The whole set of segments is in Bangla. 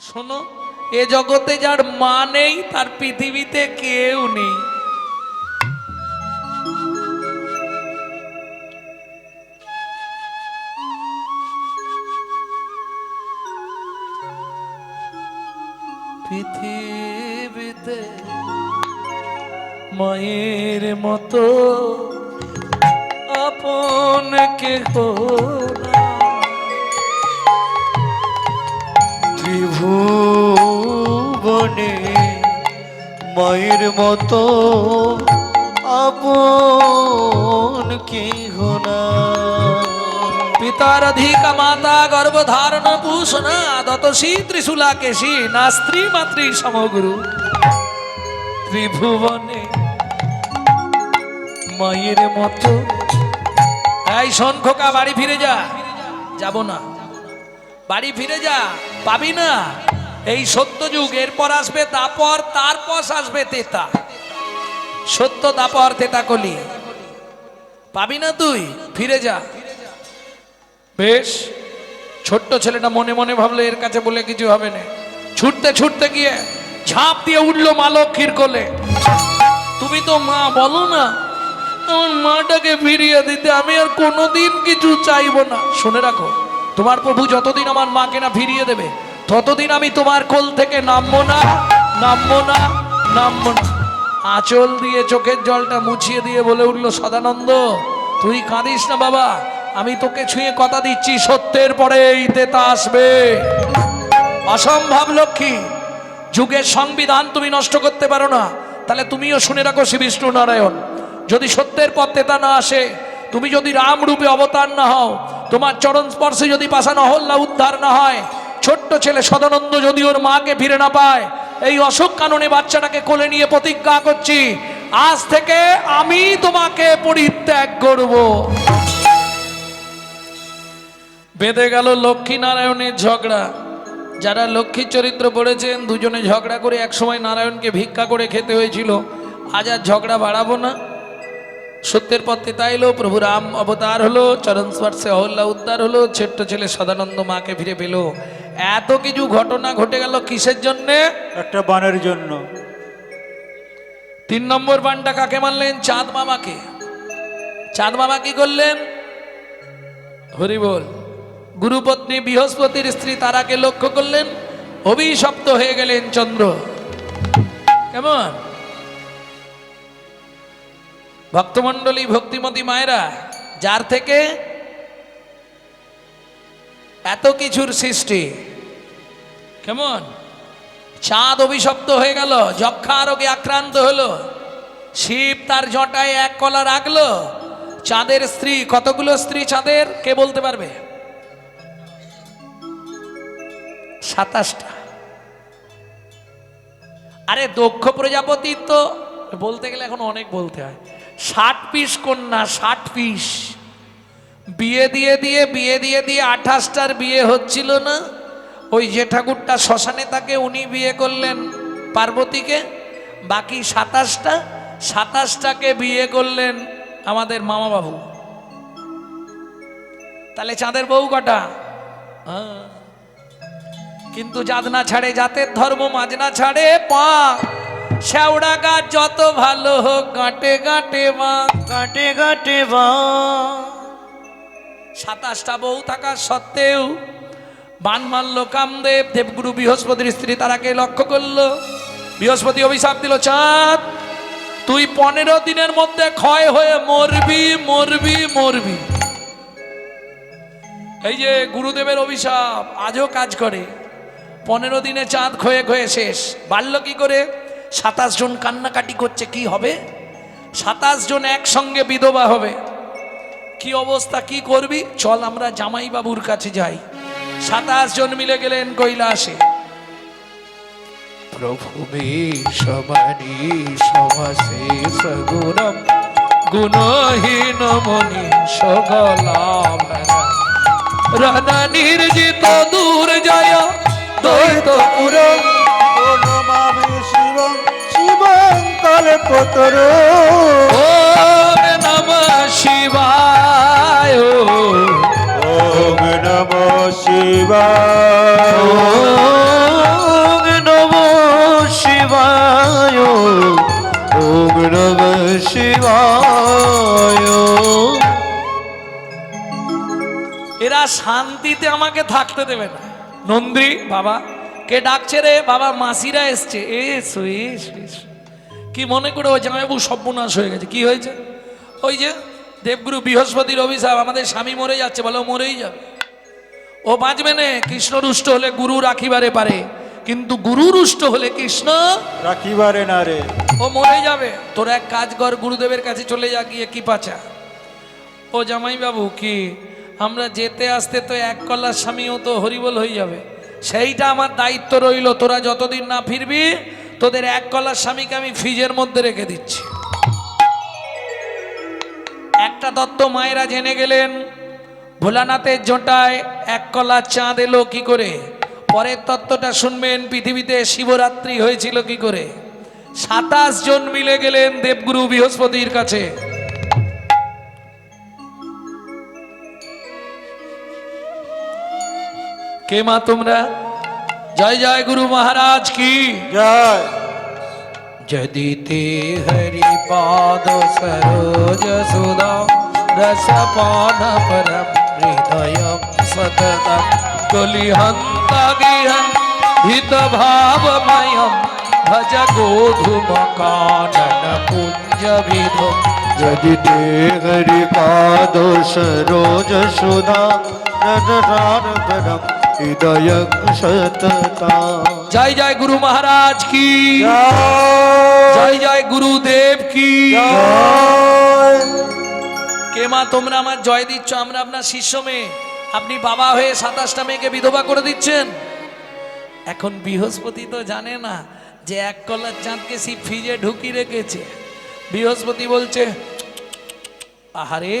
শোনো, এ জগতে যার মা নেই, তার পৃথিবীতে কেউ নেই। পৃথিবীতে মায়ের মতো আপন কেহ মায়ের মতো আপন কেহ না। পিতার অধিকা মাতা গর্ভধারণ ভূষণা দতসী ত্রিশূলা কেশী না স্ত্রী মাতৃ সমগুরু। ত্রিভুবনে মায়ের মতো এই শোন খোকা বাড়ি ফিরে যা। যাব না। বাড়ি ফিরে যা পাবি না। এই সত্য যুগ, এরপর আসবে দাপর, তারপর আসবে তেতা। সত্য, দাপর, তেতা কলি। পাবি না তুই? ফিরে যা। বেশ, ছোট্ট ছেলেটা মনে মনে ভাবলো, এর কাছে বলে কিছু হবে না। ছুটতে ছুটতে গিয়ে ঝাঁপ দিয়ে উঠল মা লক্ষ্মীর কোলে। তুমি তো মা, বলো না আমার মাটাকে ফিরিয়ে দিতে আমি আর কোনোদিন কিছু চাইব না। শুনে রাখো, তোমার প্রভু যতদিন আমার মাকে না ফিরিয়ে দেবে ততদিন আমি তোমার কোল থেকে নামবো না নামবো না নামবো না। আঁচল দিয়ে চোখের জলটা মুছিয়ে দিয়ে বলে উঠল, সদানন্দ, তুই কাঁদিস না বাবা, আমি তোকে ছুঁয়ে কথা দিচ্ছি, সত্যের পরে তেতা আসবে। অসম্ভব লক্ষ্মী, যুগের সংবিধান তুমি নষ্ট করতে পারো না, তাহলে তুমিও শুনে রাখো শ্রী বিষ্ণু নারায়ণ, যদি সত্যের পথ তেতা না আসে, তুমি যদি রাম রূপে অবতার না হও, তোমার চরণ স্পর্শে যদি পাশানো হল্লা উদ্ধার না হয় ছোট্ট ছেলে সদানন্দ যদি ওর মাকে ফিরে না পায়, এই অশোক কাননে বাচ্চাটাকে কোলে নিয়ে প্রতিজ্ঞা করছি, আজ থেকে আমি তোমাকে পরিত্যাগ করব। বেঁধে গেল লক্ষ্মী নারায়ণের ঝগড়া। যারা লক্ষ্মী চরিত্র পড়েছেন, দুজনে ঝগড়া করে একসময় নারায়ণকে ভিক্ষা করে খেতে হয়েছিল। আজ আর ঝগড়া বাড়াবো না। সত্যের পথে তাই এলো প্রভু রাম অবতার হলো, চরণ স্পর্শে অহল্লা উদ্ধার হলো, ছোট্ট ছেলে সদানন্দ মাকে ফিরে পেল। এত কিছু ঘটনা ঘটে গেল কিসের জন্যে? একটা বানের জন্য। তিন নম্বর বানটা কাকে মানলেন চাঁদ মামাকে। চাঁদ মামা কি করলেন? হরি বল। গুরুপত্নী বৃহস্পতির স্ত্রী তারাকে লক্ষ্য করলেন। অভিশপ্ত হয়ে গেলেন চন্দ্র। কেমন? ভক্তমণ্ডলী ভক্তিমতী মায়েরা যার থেকে এত কিছুর সৃষ্টি। কেমন? চাঁদ অভিশপ্ত হয়ে গেল যক্ষা রোগে আক্রান্ত হলো। শিব তার জটায় এক কলা রাখল। চাঁদের স্ত্রী কতগুলো স্ত্রী চাঁদের? কে বলতে পারবে? সাতাশটা। আরে দক্ষ প্রজাপতি তো বলতে গেলে এখন অনেক বলতে হয়। ষাট পিস কন্যা ষাট পিস। বিয়ে দিয়ে দিয়ে, বিয়ে দিয়ে দিয়ে আঠাশটার বিয়ে হচ্ছিল না। ওই যে ঠাকুরটা শ্মশানে তাকে উনি বিয়ে করলেন পার্বতীকে, বাকি সাতাশটা, সাতাশটাকে বিয়ে করলেন আমাদের মামা বাবু তাহলে চাঁদের বউ কটা? হ্যাঁ। কিন্তু জাত না ছাড়ে, জাতের ধর্ম মাঝ না ছাড়ে, পা। শ্যাওড়া গাছ যত ভালো হোক, গাঁটে গাঁটে মা কাটে কাটে বা সাতাশটা বউ থাকা সত্ত্বেও বান মারল কামদেব দেবগুরু বৃহস্পতির স্ত্রী তারাকে লক্ষ্য করল। বৃহস্পতি অভিশাপ দিল, চাঁদ, তুই পনেরো দিনের মধ্যে ক্ষয় হয়ে মরবি মরবি মরবি। এই যে গুরুদেবের অভিশাপ, আজও কাজ করে। পনেরো দিনে চাঁদ ক্ষয়ে ক্ষয়ে শেষ। বাড়ল কি করে? সাতাশ জন কান্নাকাটি করছে, কি হবে? সাতাশ জন একসঙ্গে বিধবা হবে। কি অবস্থা কি করবি? চল আমরা জামাই বাবুর কাছে যাই। সাতাশ জন মিলে গেলেন কৈলাসে। প্রভু সমানি সমাসে সগুণম গুণহীন মনি সগলাম রণ নির্জিত দূর জয় দৈত পুর প্রণমামি শিবং শিবং শিবায় ওম নম শিবায়। ওম নম শিবায় ওম নম শিবায় এরা শান্তিতে আমাকে থাকতে দেবে না। নন্দ্রী বাবা কে ডাকছে রে? বাবা মাসিরা এসছে। এসো এস। কি মনে করে ও জামাইবাবু সর্বনাশ হয়ে গেছে? কি হয়েছে? ওই যে দেবগুরু বৃহস্পতির অভিশাপ আমাদের স্বামী মরে যাচ্ছে বলো মরেই যাবে। ও বাঁচবে না কৃষ্ণ রুষ্ট হলে গুরু রাখিবারে পারে কিন্তু গুরু রুষ্ট হলে কৃষ্ণ রাখিবারে না রে। ও মরে যাবে। তোর এক কাজ কর গুরুদেবের কাছে চলে যা গিয়ে কি পাচা। ও জামাই বাবু কি আমরা যেতে আসতে তো এক কলার স্বামীও তো হরিবল হয়ে যাবে। সেইটা আমার দায়িত্ব রইল তোরা যতদিন না ফিরবি তোদের এক কলার স্বামীকে আমি ফ্রিজের মধ্যে রেখে দিচ্ছি। একটা তত্ত্ব মায়েরা জেনে গেলেন ভোলানাথের জোটায় এক কলা চাঁদ এলো কি করে পরের তত্ত্বটা শুনবেন পৃথিবীতে শিবরাত্রি হয়েছিল কি করে সাতাশ জন মিলে গেলেন দেবগুরু বৃহস্পতির কাছে কে মা তোমরা জয় জয় গুরু মহারাজ কি জয় यदि ते पाद सरोज सुधा रसपान परम हृदय सततम तुलिहंत गृहं हितभावमयं भज गोधुम कानन पुंज गोधुमकाननपुञ्जविधुं यदि ते हरिपादो सरोज सुधा परम हृदय सतता। जय जय गुरु महाराज की। जय। জয় জয় গুরুদেব কি? কে মা তোমরা আমার জয় দিচ্ছ আমরা আপনার শিষ্য মেয়ে। আপনি বাবা হয়ে সাতাশটা মেয়েকে বিধবা করে দিচ্ছেন। এখন বৃহস্পতি তো জানে না যে এক কলার চাঁদকে সি ফ্রিজে ঢুকি রেখেছে। বৃহস্পতি বলছে আহারে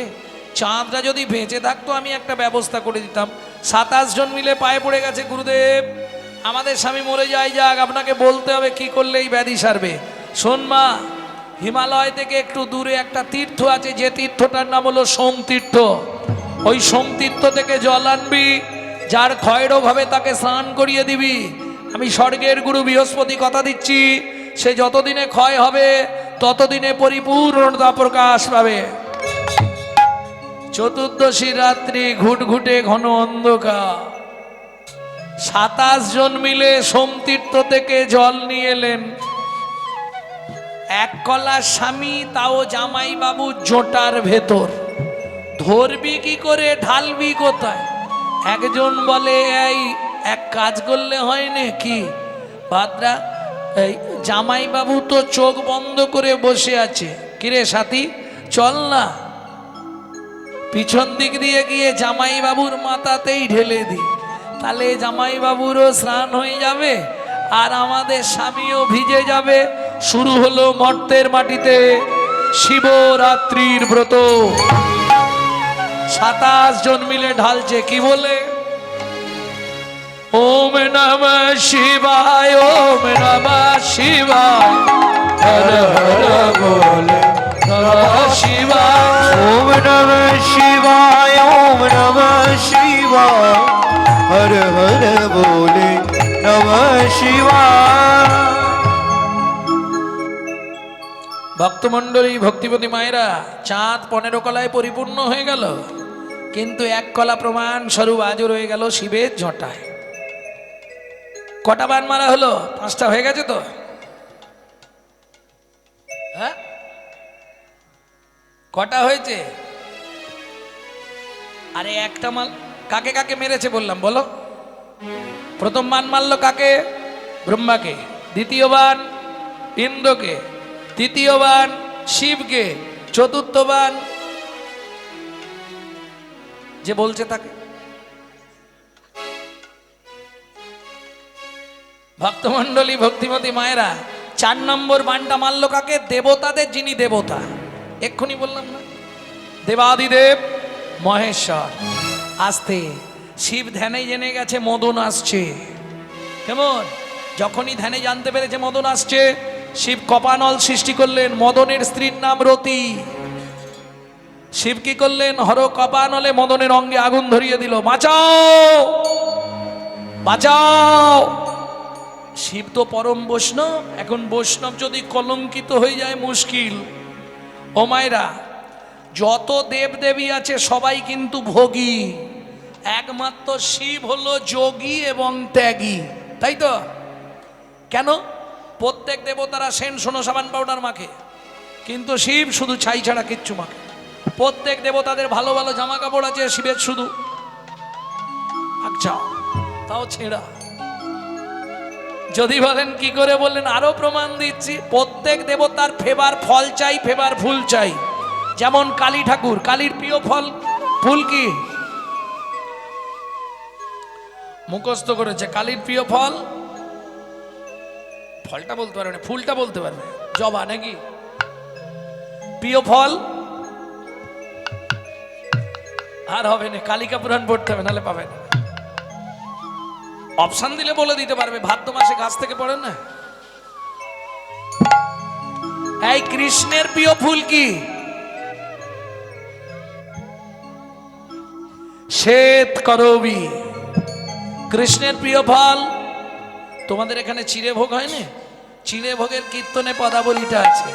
চাঁদটা যদি বেঁচে থাকতো আমি একটা ব্যবস্থা করে দিতাম। সাতাশ জন মিলে পায়ে পড়ে গেছে গুরুদেব। আমাদের স্বামী মরে যায় যাক আপনাকে বলতে হবে কি করলে এই ব্যাধি সারবে। শোন মা, হিমালয় থেকে একটু দূরে একটা তীর্থ আছে, যে তীর্থটার নাম হলো সোম তীর্থ ওই সোম তীর্থ থেকে জল আনবি, যার ক্ষয়রোগ হবে তাকে স্নান করিয়ে দিবি। আমি স্বর্গের গুরু বৃহস্পতি কথা দিচ্ছি, সে যতদিনে ক্ষয় হবে, ততদিনে পরিপূর্ণতা প্রকাশ পাবে। চতুর্দশী রাত্রি ঘুটঘুটে ঘন অন্ধকার। সাতাশ জন মিলে সোমতীর্থ থেকে জল নিয়ে এলেন। এক কলা স্বামী, তাও জামাই বাবু জোটার ভেতর। ধরবি কি করে, ঢালবি কোথায়? একজন বলে, এই, এক কাজ করলে হয় না কি ভাদ্রা, এই জামাই বাবু তো চোখ বন্ধ করে বসে আছে। কিরে সাথী, চল না। পিছন দিক দিয়ে গিয়ে জামাই বাবুর মাথাতেই ঢেলে দিই তাহলে জামাই বাবুরও স্নান হয়ে যাবে, আর আমাদের স্বামীও ভিজে যাবে। শুরু হলো মর্তের মাটিতে শিবরাত্রির ব্রত। সাতাশ জন মিলে ঢালছে, কি বলে? ওম নম শিবায়, ওম নম শিবায়, হর হর বলে ওম নম শিবায়, ওম নম শিবায়, হর হর বলে, নম শিবায়। ভক্তমণ্ডলী, ভক্তিপতি মায়েরা, চাঁদ পনেরো কলায় পরিপূর্ণ হয়ে গেল। কিন্তু এক কলা প্রমাণ স্বরূপ আজও রয়ে গেল শিবের ঝটায় কটা বান মারা হলো? পাঁচটা হয়ে গেছে তো? হ্যাঁ? কটা হয়েছে? আরে একটা মাল কাকে কাকে মেরেছে বললাম, বলো। প্রথম বান মারলো কাকে? ব্রহ্মাকে, দ্বিতীয় বান ইন্দ্রকে তৃতীয় বান শিবকে চতুর্থ বান যে বলছে তাকে। ভক্তমণ্ডলী, ভক্তিমতী মায়েরা, চার নম্বর বানটা মারল কাকে? দেবতাদের, যিনি দেবতা। এক্ষুনি বললাম না। দেবাদিদেব, মহেশ্বর, আসতে। শিব ধ্যানে জেনে গেছে, মদন আসছে। কেমন? যখনই ধ্যানে জানতে পেরেছে, মদন আসছে শিব কপানল সৃষ্টি করলেন, মদনের স্ত্রীর নাম রতি। শিব কি করলেন? হর কপানলে মদনের অঙ্গে আগুন ধরিয়ে দিল, বাঁচাও! বাঁচাও! শিব তো পরম বৈষ্ণব, এখন বৈষ্ণব যদি কলঙ্কিত হয়ে যায় মুশকিল। ও মায়েরা, যত দেব দেবী আছে সবাই কিন্তু ভোগী। একমাত্র শিব হলো যোগী এবং ত্যাগী, তাই তো? কেন? প্রত্যেক দেবতারা সেন, সোনো, সাবান পাউডার মাখে। কিন্তু শিব শুধু ছাই ছাড়া কিচ্ছু মাখে। প্রত্যেক দেবতাদের ভালো ভালো জামা কাপড় আছে, শিবের শুধু। আচ্ছা তাও ছেঁড়া। যদি বলেন কি করে বললেন, আরও প্রমাণ দিচ্ছি। প্রত্যেক দেবতার ফেবার ফল চাই, ফেবার ফুল চাই। যেমন কালী ঠাকুর, কালীর প্রিয় ফল, ফুল কি? মুখস্থ করেছে, কালীর প্রিয় ফল ফলটা বলতে পারবে না, ফুলটা বলতে পারবে জবা নাকি? প্রিয় ফল? আর হবে না, কালিকা পুরাণ পড়তে হবে, নাহলে পাবে না। অপশন দিলে বলে দিতে পারবে, ভাদ্র মাসে গাছ থেকে পড়ে না? এই কৃষ্ণের প্রিয় ফুল কি? শ্বেত করবি। কৃষ্ণের প্রিয় ফল? তোমাদের এখানে চিড়ে ভোগ হয়নি? চিড়ে ভোগের কীর্তনে পদাবলিটা আছে।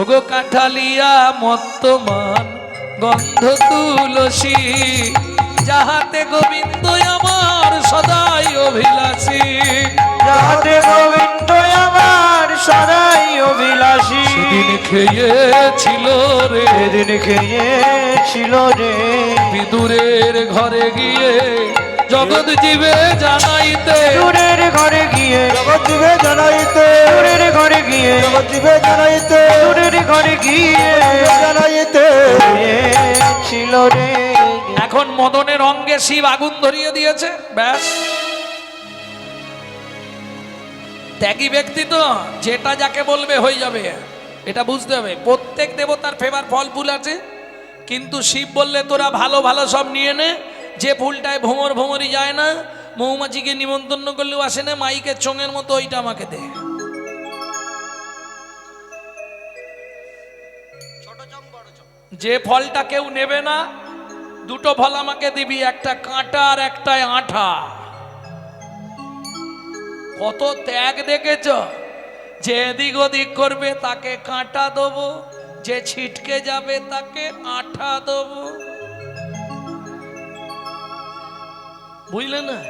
ওগো কাঠালিয়া মত্তমান গন্ধ তুলসী যাহাতে গোবিন্দ আমার সদাই অভিলাষী। যাতে গোবিন্দ আমার সদাই অভিলাষী। সেদিন খেয়েছিল রে। সেদিন খেয়েছিল রে। বিদুরের ঘরে গিয়ে জগৎ জীবে জানাইতে। দূরের ঘরে গিয়ে। জগৎ দিবে জানাইতে। দূরের ঘরে গিয়ে। জগৎ দিবে জানাইতে। দূরের ঘরে গিয়ে। জানাইতে। ছিল রে। এখন মদনের অঙ্গে শিব আগুন ধরিয়ে দিয়েছে ব্যাস। ত্যাগী ব্যক্তি তো যেটা যাকে বলবে হয়ে যাবে। এটা বুঝতে হবে। প্রত্যেক দেবতার ফেভার ফল ফুল আছে কিন্তু শিব বললে তোরা ভালো ভালো সব নিয়ে নে যে ফুলটায় ভোমর ভোমরি যায় না মৌমাছিকে নিমন্ত্রণ করলেও আসে না মাইকের চোঙের মতো ওইটা আমাকে দে। যে ফলটা কেউ নেবে না দুটো ফল আমাকে দিবি একটা কাঁটা আর একটায় আঠা। কত ত্যাগ দেখেছ? যে এদিক ওদিক করবে তাকে কাঁটা দেবো যে ছিটকে যাবে তাকে আঠা দেবো। বুঝলে না?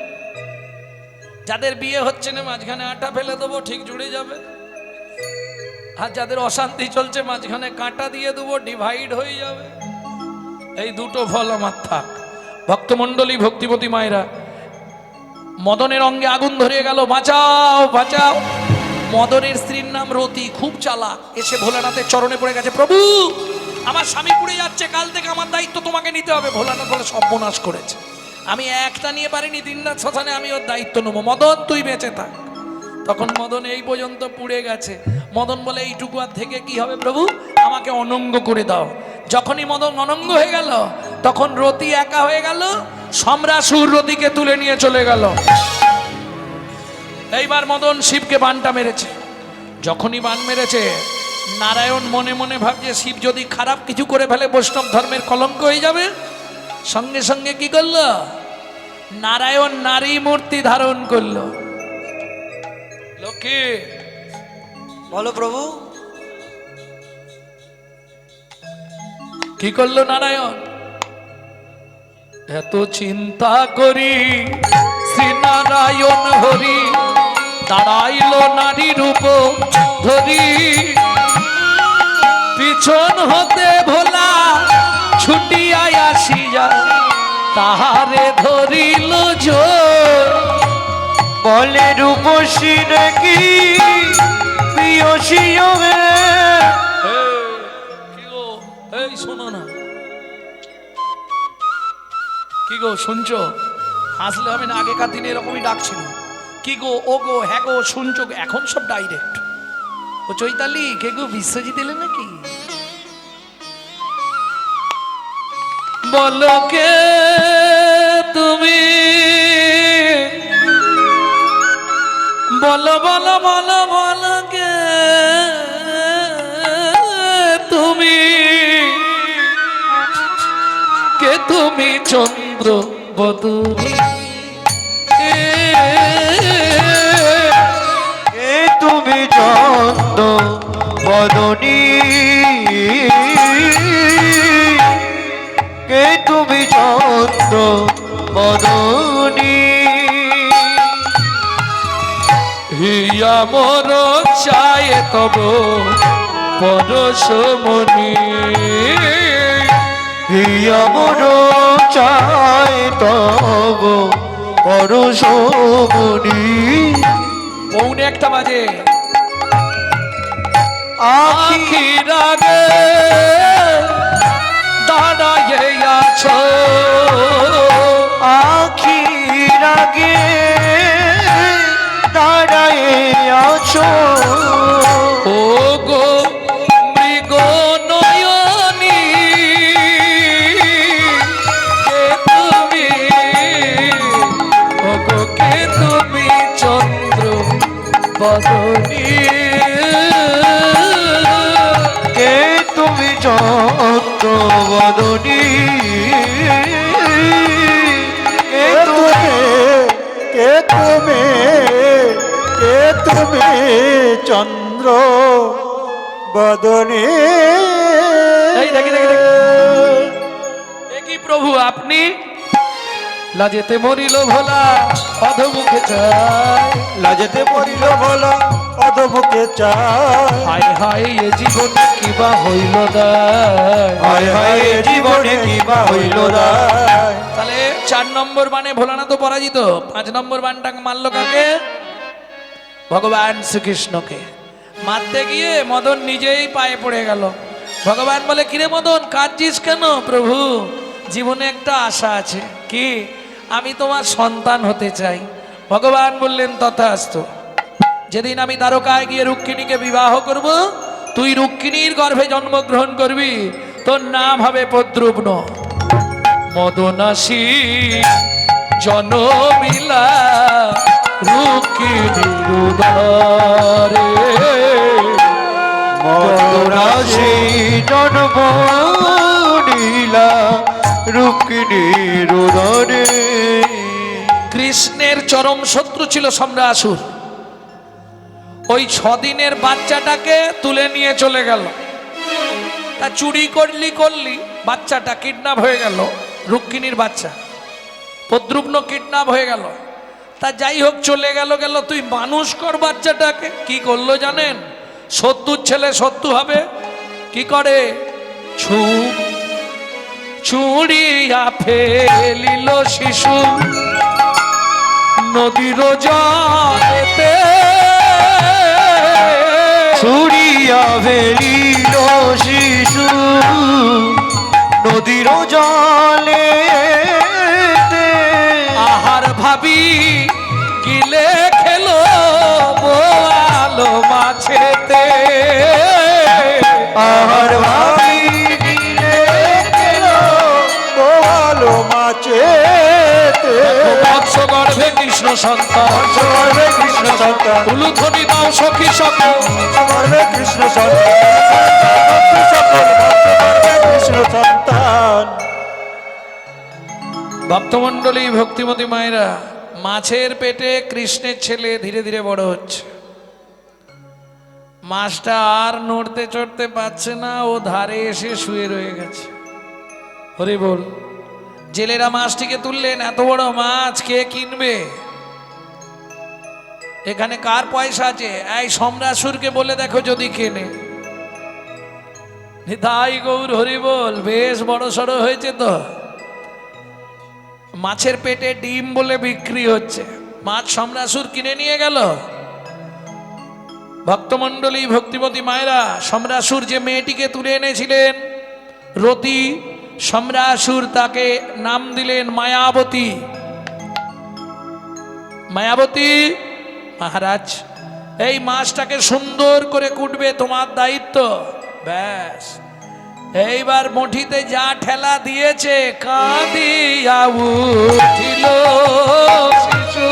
যাদের বিয়ে হচ্ছে না, মাঝখানে আটা ফেলে দেবো, ঠিক জুড়ে যাবে। আর যাদের অশান্তি চলছে, মাঝখানে কাঁটা দিয়ে দেবো ডিভাইড হয়ে যাবে। এই দুটো ফল আমার থাক। ভক্তমণ্ডলী, ভক্তিপতি মায়েরা, মদনের অঙ্গে আগুন ধরে গেল, বাঁচাও বাঁচাও। মদনের স্ত্রীর নাম রতি, খুব চালা এসে ভোলানাথের চরণে পড়ে গেছে, প্রভু, আমার স্বামী পুড়ে যাচ্ছে, কাল থেকে আমার দায়িত্ব তোমাকে নিতে হবে। ভোলানাথ বলে, সর্বনাশ করেছে। আমি একটা নিয়ে পারিনি দিনরাত শ্মশানে আমি ওর দায়িত্ব নেব। মদন, তুই বেঁচে থাক। তখন মদন এই পর্যন্ত পুড়ে গেছে। মদন বলে, এইটুকু আর থেকে কি হবে প্রভু? আমাকে অনঙ্গ করে দাও। যখনই মদন অনঙ্গ হয়ে গেল, তখন রতি একা হয়ে গেল সম্রাসুর রতিকে তুলে নিয়ে চলে গেল। এইবার মদন শিবকে বানটা মেরেছে। যখনই বান মেরেছে, নারায়ণ মনে মনে ভাবছে, শিব যদি খারাপ কিছু করে ফেলে, বৈষ্ণব ধর্মের কলঙ্ক হয়ে যাবে সঙ্গে সঙ্গে কি করল? নারায়ণ নারী মূর্তি ধারণ করল। লক্ষ্মী বলো প্রভু। কি করল নারায়ণ? এত চিন্তা করি শ্রী নারায়ণ হরি দাঁড়াইল নারী রূপ ধরি। পিছন হতে ভোলা আসিয়া তাহারে ধরিল বলে রূপসী নাকি শোনো না। কি গো, শুনছো? হাসলে হবে না, আগেকার দিনে এরকমই ডাকছিল। কি গো, ও গো হ্যাঁ গো, শুনছো এখন সব ডাইরেক্ট ও চৈতালি, কে গো, বিশ্বজিৎ এলে নাকি? বলো কে তুমি? বলো বলো বলো বলো কে তুমি? কে তুমি চন্দ্র বদুরী তুমি চন্দ বদনী কে তুমি চন্দ বদনী হিয়া মোর চায় তব পরশমণি হিয়া মন চায় তব পরশমণি পৌনে একটা বাজে। আখি আখির আগে দাঁড়াইয়ে আছো? আখি রাগে দাঁড়ায় আছো। ও গো মৃগ নয়নি কে তুমি? ও গো কে তুমি চন্দ্র বদনী কে তুমি চন্দ্র বদনী কে তুমি? কে তুমি? কে তুমি? চন্দ্র বদনী? কি প্রভু আপনি? লাজেতে মরিল ভোলা অধমুখে চায়। লাজতে পড়িল বলা অধমুখে চায় হায় হায় এ জীবনে কিবা হইল দায়? হায় হায় এ জীবনে কিবা হইল তাহলে চার নম্বর বানে ভোলানাথ তো পরাজিত পাঁচ নম্বর বানটা মারলো কাকে? ভগবান শ্রীকৃষ্ণকে। মারতে গিয়ে মদন নিজেই পায়ে পড়ে গেল। ভগবান বলে কিরে মদন কাঁদছিস কেন প্রভু? জীবনে একটা আশা আছে। কি? আমি তোমার সন্তান হতে চাই। ভগবান বললেন তথাস্তু। যেদিন আমি দ্বারকায় গিয়ে রুক্মিণীকে বিবাহ করব, তুই রুক্মিণীর গর্ভে জন্মগ্রহণ করবি। তোর নাম হবে পদ্রুগ্ন মদনাসী জনমিলা রুকিনী রুদারে মদরাশি জন্ম নীলা রুক্মিণী রুদরে কৃষ্ণের চরম শত্রু ছিল সম্রাসুর ওই ছদিনের বাচ্চাটাকে তুলে নিয়ে চলে গেল। তা চুরি করলি করলি, বাচ্চাটা কিডন্যাপ হয়ে গেল, রুক্মিণীর বাচ্চা। প্রদ্রুগ্ন কিডন্যাপ হয়ে গেল। তা যাই হোক, চলে গেল গেল, তুই মানুষ কর বাচ্চাটাকে। কি করল জানেন? সত্তর ছেলে সত্তু হবে। কি করে? ছু, চুড়িয়া ফেলিল শিশু। নদীর জলেতে ছুরিয়া ভেলি শিশু নদীর জলে কৃষ্ণ সন্তান ভক্তিমতী মায়েরা, মাছের পেটে কৃষ্ণের ছেলে ধীরে ধীরে বড় হচ্ছে। মাছটা আর নড়তে চড়তে পারছে না, ও ধারে এসে শুয়ে রয়ে গেছে। হরি বল, জেলেরা মাছটিকে তুললেন, এত বড় মাছ কে কিনবে? এখানে কার পয়সা আছে? এই সম্রাসুরকে বলে দেখো যদি কেনে। নিতাই গৌর হরি বল, বেশ বড় সড়ো হয়েছে তো। মাছের পেটে ডিম বলে বিক্রি হচ্ছে। মাছ সম্রাসুর কিনে নিয়ে গেল। ভক্তমণ্ডলী ভক্তিমতী মায়েরা, সম্রাসুর যে মেয়েটিকে তুলে এনেছিলেন, রতি, সম্রাসুর তাকে নাম দিলেন মায়াবতী। মায়াবতী মহারাজ, এই মাছটাকে সুন্দর করে কুটবে তোমার দায়িত্ব। ব্যাস। এইবার মুঠিতে যা ঠেলা দিয়েছে, কাঁদিয়া উঠিল শিশু।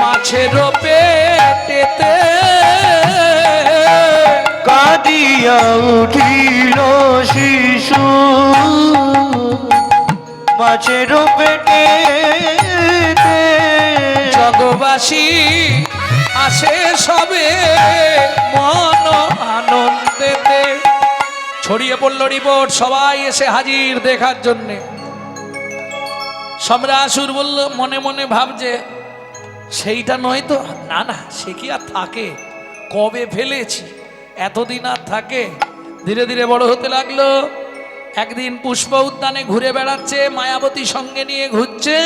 মাছের পেটেতে কাঁদিয়া উঠিল শিশু। মাছের পেটে জগবাসী আসে সবে মন আনন্দেতে। ছড়িয়ে পড়ল রিপোর্ট, সবাই এসে হাজির দেখার জন্যে। সম্রাসুর বলল, মনে মনে ভাবছে, সেইটা নয় তো? না না, সে কি আর থাকে? কবে ফেলেছি? এতদিন আর থাকে? ধীরে ধীরে বড় হতে লাগল। একদিন পুষ্প উদ্যানে ঘুরে বেড়াচ্ছে, মায়াবতী সঙ্গে নিয়ে ঘুরছে।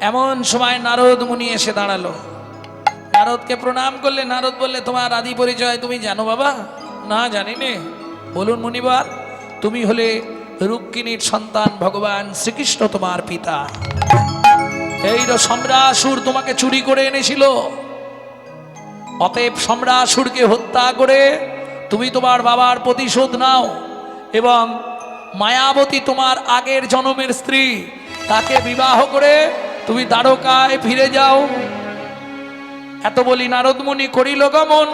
এমন সময় নারদ মুনি এসে দাঁড়াল। নারদকে প্রণাম করলে, নারদ বললে, তোমার আদি পরিচয় তুমি জানো বাবা? না, জানি নে। বলুন মুনিবার, তুমি হলে রুক্মিণীর সন্তান ভগবান শ্রীকৃষ্ণ তোমার পিতা। এই সম্রাসুর তোমাকে চুরি করে এনেছিল। অতএব সম্রাসুরকে হত্যা করে তুমি তোমার বাবার প্রতিশোধ নাও এবং মায়াবতী তোমার আগের জন্মের স্ত্রী তাকে বিবাহ করে তুমি দ্বারকায় ফিরে যাও। এত বলি নারদমণি করিল গমন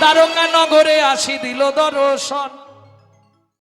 দ্বারকা নগরে আসি দিল দর্শন।